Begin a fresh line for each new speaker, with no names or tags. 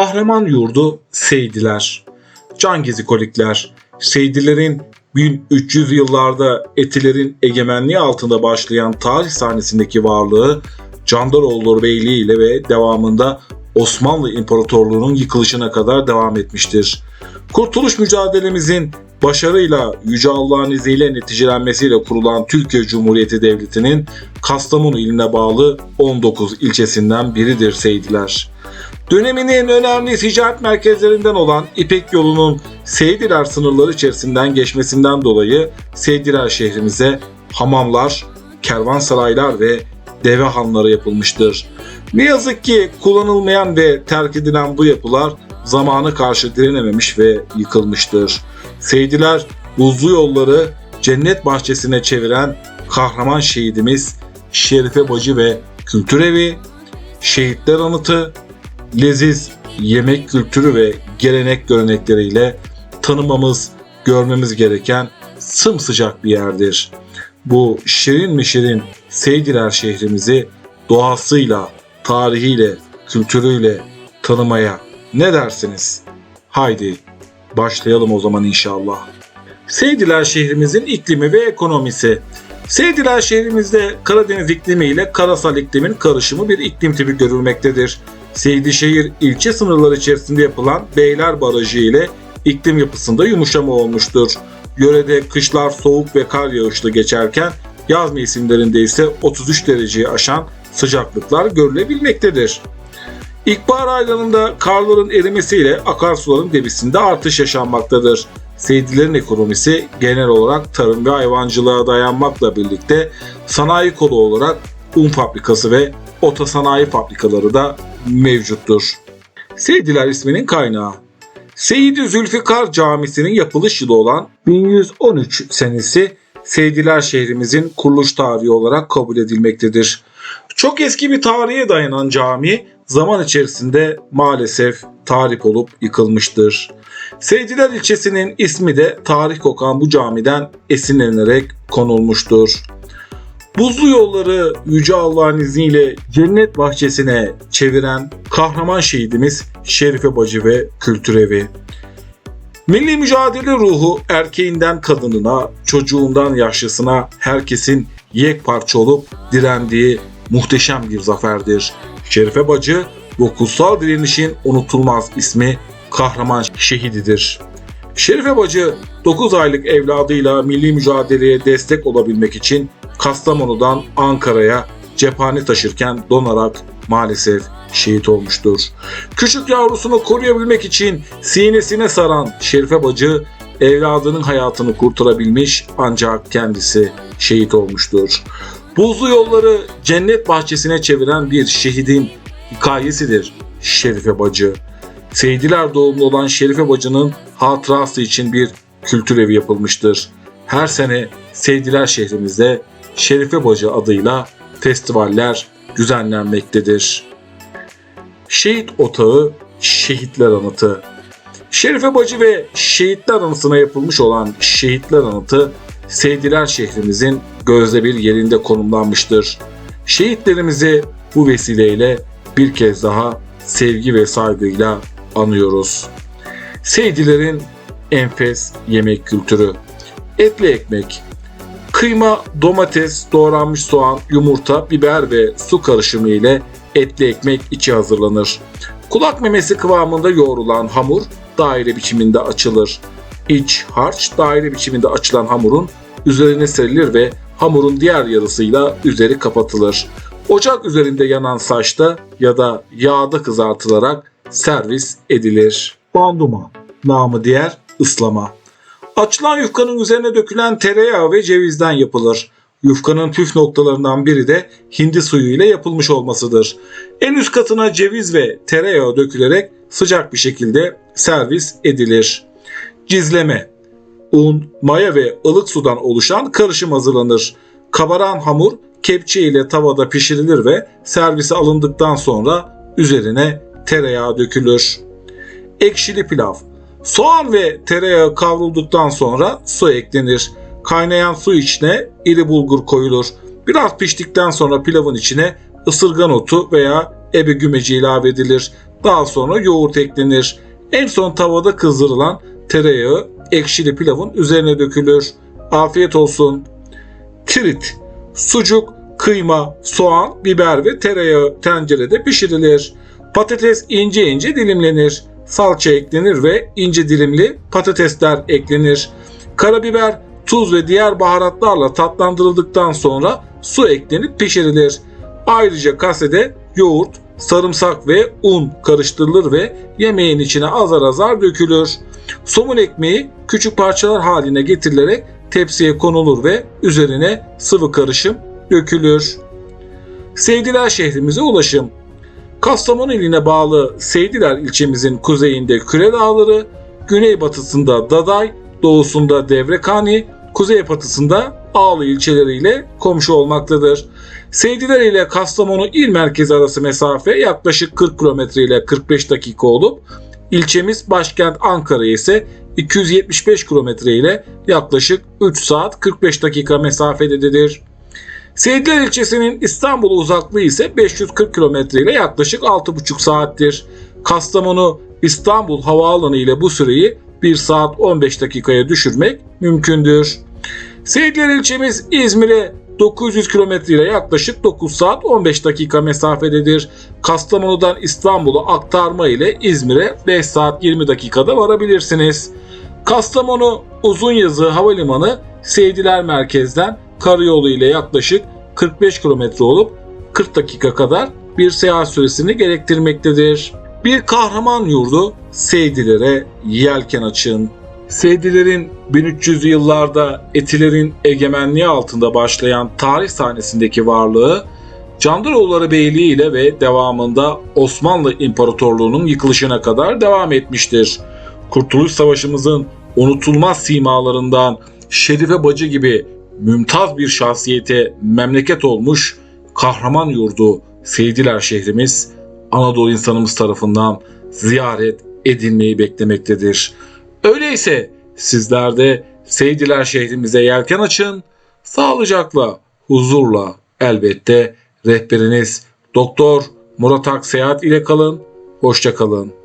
Kahraman yurdu Seydiler. Can Gizikolikler. Seydilerin 1300 yıllarda Etilerin egemenliği altında başlayan tarih sahnesindeki varlığı Candaroğulları Beyliği ile ve devamında Osmanlı İmparatorluğu'nun yıkılışına kadar devam etmiştir. Kurtuluş mücadelemizin başarıyla Yüce Allah'ın izniyle neticelenmesiyle kurulan Türkiye Cumhuriyeti Devleti'nin Kastamonu iline bağlı 19 ilçesinden biridir Seydiler. Döneminin önemli ticaret merkezlerinden olan İpek yolunun Seydiler sınırları içerisinden geçmesinden dolayı Seydiler şehrimize hamamlar, kervansaraylar ve deve hanları yapılmıştır. Ne yazık ki kullanılmayan ve terk edilen bu yapılar zamanı karşı direnememiş ve yıkılmıştır. Seydiler buzlu yolları cennet bahçesine çeviren kahraman şehidimiz Şerife Bacı ve Kültür Evi, Şehitler Anıtı, leziz yemek kültürü ve gelenek görenekleriyle tanımamız, görmemiz gereken sımsıcak bir yerdir. Bu şirin mi şirin Seydiler şehrimizi doğasıyla, tarihiyle, kültürüyle tanımaya ne dersiniz? Haydi başlayalım o zaman inşallah. Seydiler şehrimizin iklimi ve ekonomisi. Seydiler şehrimizde Karadeniz iklimi ile karasal iklimin karışımı bir iklim tipi görülmektedir. Seydişehir ilçe sınırları içerisinde yapılan Beyler Barajı ile iklim yapısında yumuşama olmuştur. Yörede kışlar soğuk ve kar yağışlı geçerken yaz mevsimlerinde ise 33 dereceyi aşan sıcaklıklar görülebilmektedir. İlkbahar aylarında karların erimesiyle akarsuların debisinde artış yaşanmaktadır. Seydilerin ekonomisi genel olarak tarım ve hayvancılığa dayanmakla birlikte sanayi kolu olarak un fabrikası ve otosanayi fabrikaları da mevcuttur. Seydiler isminin kaynağı Seyyid-i Zülfikar Camisi'nin yapılış yılı olan 1113 senesi Seydiler şehrimizin kuruluş tarihi olarak kabul edilmektedir. Çok eski bir tarihe dayanan cami zaman içerisinde maalesef tarih olup yıkılmıştır. Seydiler ilçesinin ismi de tarih kokan bu camiden esinlenerek konulmuştur. Buzlu yolları Yüce Allah'ın izniyle cennet bahçesine çeviren kahraman şehidimiz Şerife Bacı ve Kültür Evi. Milli mücadele ruhu erkeğinden kadınına, çocuğundan yaşlısına herkesin yekparça olup direndiği muhteşem bir zaferdir. Şerife Bacı bu kutsal direnişin unutulmaz ismi kahraman şehididir. Şerife Bacı 9 aylık evladıyla milli mücadeleye destek olabilmek için Kastamonu'dan Ankara'ya cephane taşırken donarak maalesef şehit olmuştur. Küçük yavrusunu koruyabilmek için sinesine saran Şerife Bacı evladının hayatını kurtarabilmiş ancak kendisi şehit olmuştur. Buzlu yolları cennet bahçesine çeviren bir şehidin hikayesidir Şerife Bacı. Seydiler doğumlu olan Şerife Bacı'nın hatırası için bir kültür evi yapılmıştır. Her sene Seydiler şehrimizde Şerife Bacı adıyla festivaller düzenlenmektedir. Şehit Otağı, Şehitler Anıtı Şerife Bacı ve Şehitler Anıtı'na yapılmış olan Şehitler Anıtı, Seydiler şehrimizin gözde bir yerinde konumlanmıştır. Şehitlerimizi bu vesileyle bir kez daha sevgi ve saygıyla anıyoruz. Seydilerin enfes yemek kültürü. Etli ekmek, kıyma, domates, doğranmış soğan, yumurta, biber ve su karışımı ile etli ekmek içi hazırlanır. Kulak memesi kıvamında yoğrulan hamur daire biçiminde açılır. İç harç daire biçiminde açılan hamurun üzerine serilir ve hamurun diğer yarısıyla üzeri kapatılır. Ocak üzerinde yanan saçta ya da yağda kızartılarak servis edilir. Banduma, namı diğer ıslama. Açılan yufkanın üzerine dökülen tereyağı ve cevizden yapılır. Yufkanın püf noktalarından biri de hindi suyu ile yapılmış olmasıdır. En üst katına ceviz ve tereyağı dökülerek sıcak bir şekilde servis edilir. Cizleme Un, maya ve ılık sudan oluşan karışım hazırlanır. Kabaran hamur kepçe ile tavada pişirilir ve servise alındıktan sonra üzerine tereyağı dökülür. Ekşili pilav. Soğan ve tereyağı kavrulduktan sonra su eklenir. Kaynayan su içine iri bulgur koyulur. Biraz piştikten sonra pilavın içine ısırgan otu veya ebe gümeci ilave edilir. Daha sonra yoğurt eklenir. En son tavada kızdırılan tereyağı ekşili pilavın üzerine dökülür. Afiyet olsun. Tirit, sucuk, kıyma, soğan, biber ve tereyağı tencerede pişirilir. Patates ince ince dilimlenir. Salça eklenir ve ince dilimli patatesler eklenir. Karabiber, tuz ve diğer baharatlarla tatlandırıldıktan sonra su eklenip pişirilir. Ayrıca kasede yoğurt, sarımsak ve un karıştırılır ve yemeğin içine azar azar dökülür. Somun ekmeği küçük parçalar haline getirilerek tepsiye konulur ve üzerine sıvı karışım dökülür. Seydiler şehrimize ulaşım. Kastamonu iline bağlı Seydiler ilçemizin kuzeyinde Küre Dağları, güneybatısında Daday, doğusunda Devrekani, kuzeybatısında Ağlı ilçeleriyle komşu olmaktadır. Seydiler ile Kastamonu il merkezi arası mesafe yaklaşık 40 km ile 45 dakika olup ilçemiz başkent Ankara ise 275 km ile yaklaşık 3 saat 45 dakika mesafededir. Seyitler ilçesinin İstanbul uzaklığı ise 540 km ile yaklaşık 6,5 saattir. Kastamonu İstanbul Havaalanı ile bu süreyi 1 saat 15 dakikaya düşürmek mümkündür. Seyitler ilçemiz İzmir'e 900 km ile yaklaşık 9 saat 15 dakika mesafededir. Kastamonu'dan İstanbul'a aktarma ile İzmir'e 5 saat 20 dakikada varabilirsiniz. Kastamonu Uzunyazı Havalimanı Seydiler Merkez'den karayolu ile yaklaşık 45 kilometre olup 40 dakika kadar bir seyahat süresini gerektirmektedir. Bir kahraman yurdu Seydilere yelken açın. Seydilerin 1300'lü yıllarda Etilerin egemenliği altında başlayan tarih sahnesindeki varlığı Candaroğulları Beyliği ile ve devamında Osmanlı İmparatorluğu'nun yıkılışına kadar devam etmiştir. Kurtuluş Savaşımızın unutulmaz simalarından Şerife Bacı gibi mümtaz bir şahsiyete memleket olmuş kahraman yurdu Seydiler şehrimiz Anadolu insanımız tarafından ziyaret edilmeyi beklemektedir. Öyleyse sizler de Seydiler şehrimize yelken açın, sağlıcakla, huzurla elbette rehberiniz Doktor Murat Akseyahat ile kalın, hoşça kalın.